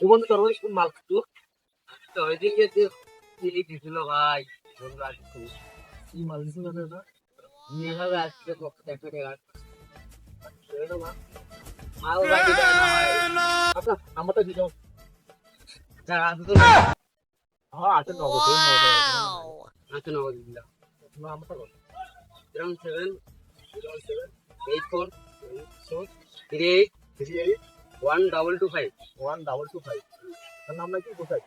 বন্ধু তোর ওই মাল খাচ্ছু তো ওই দিনকে যে চিনি দিছিল ভাই কি মাল দিছিল না নিয়ে হবে আজকে আচ্ছা দিও। যা আছে তো। হ্যাঁ আছে নগদ এই আছে নগদ দিলা না আমারটা কত seven seven eight four three eight three eight. One double two five one double two five তার নাম নাকি? কোথায়?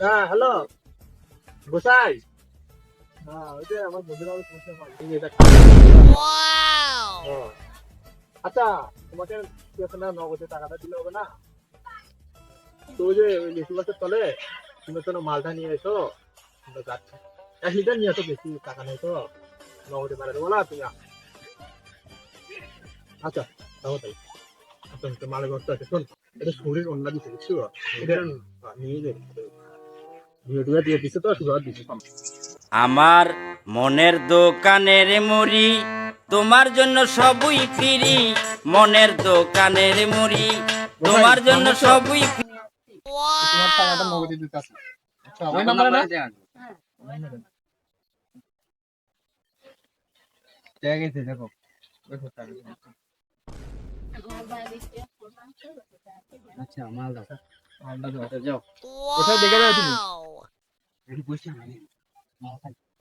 হ্যাঁ হ্যালো গোসাই? হ্যাঁ ওই যে আমার বন্ধুরা হ্যাঁ। আচ্ছা তোমাকে নগদে টাকাটা দিলে হবে না? তো ওই যে ওই লিচু গাছের তলে তুমি তো মালটা নিয়ে এসো যাচ্ছি। এক লিটার নিয়ে এসো বেশি টাকা নেই তো নগদে বেড়াতে বলা তুমি আচ্ছা তাও তাই তো মালের আছে শোন এটা শরীর অন্য দিচ্ছে বুঝছ এটা হ্যাঁ, নিয়ে যাবে ভিডিও দিয়ে দিচ্ছে তো সুগার দিচ্ছে আমার মনের দোকানের মুড়ি তোমার জন্য সবই ফিরি। মনের দোকানের মুড়ি তোমার জন্য সবই ফ্রি। তোমার টাকাটা নগদে দিতে আছে। আচ্ছা ওই ওই নাম্বারে না? গেছে দেখো। আচ্ছা মাল দাও মালটা দাও যাও। কোথায় দেখে যাও তুমি? এটি বসে আমি।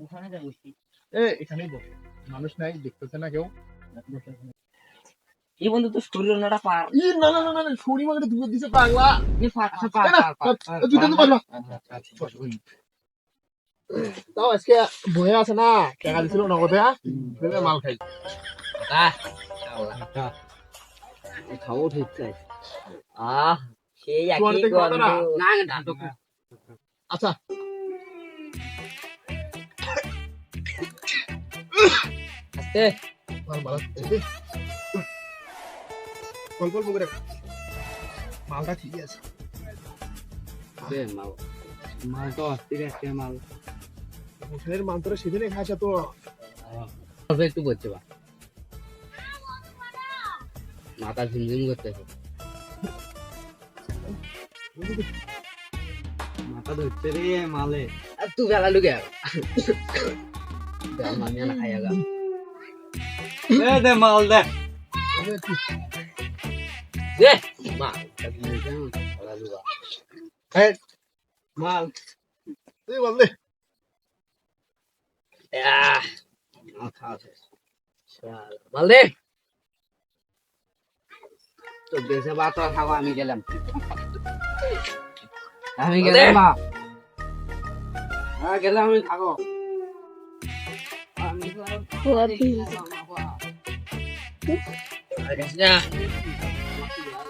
ওখানে যাই বসি এ এখানেই বস। মানুষ নাই দেখতেছে না কেউ। এই বন্ধু তো শরীর ওনাটা পার। ই না না না না, না মাকে দুধ দিছে পাগলা। আচ্ছা এ তো আচ্ছা আচ্ছা। তাও আজকে বয়ে আছে না টাকা দিছিল নগদে? ভেবে মাল খাই খাব ঠিক চাই আহ সেই একই? গন্ধ। না আচ্ছা। আস্তে। মাল মাল এই, অল্প অল্প করে মালটা ঠিকই আছে। মাল। মাল তো অস্থির আছে মাল। তোরা সেদিনে খাইছে তো অল্প একটু বলছে বা। মাথা ঝিমঝিম করতেছে। মাথা ধরছে রে মালে। আর তুই বেলা লুকে আমি না খাইয়া গা। দে মাল দে। দে মাল মাল। এই বল দে। আহ মাল খাওয়া শেষ শালা, মাল দে তো দেশে বাতো খাব আমি গেলাম আমি গেলাম হ্যাঁ গেলাম আমি থাকো আমি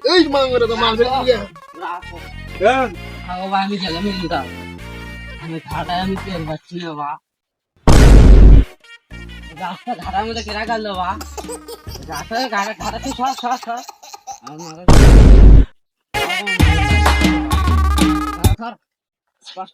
এই তো দিয়ে গেলাম আমি ঘাটায় আমি তেল পাচ্ছি না বা রাস্তা ঘাটার মধ্যে কেনা গেল বা? রাস্তায় ঘাটা ঘাটা তুই সর সর সর আমার সর স্পর্শ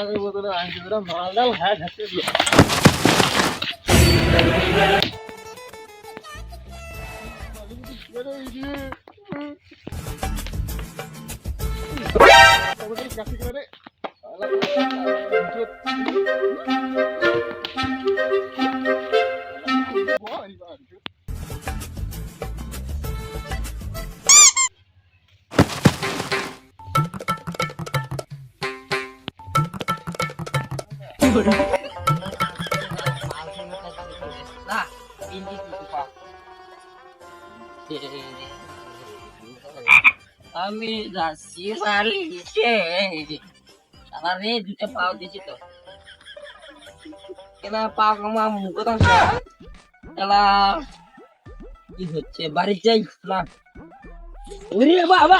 আমাদের বোতলে আনতে দিল মাল ডাল খায় খাচ্ছে দিল কাছে করে আমি যাচ্ছি বালিতে আমার রে দুটো পাও দিছি তো। কেনা পা কমা মুখ এলা কি হচ্ছে? বাড়ি যাই না। বাবা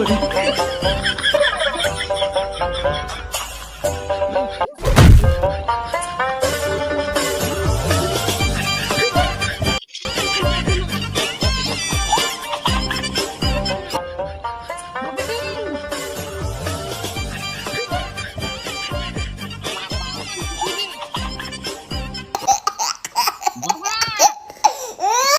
রে আরে কি হচ্ছে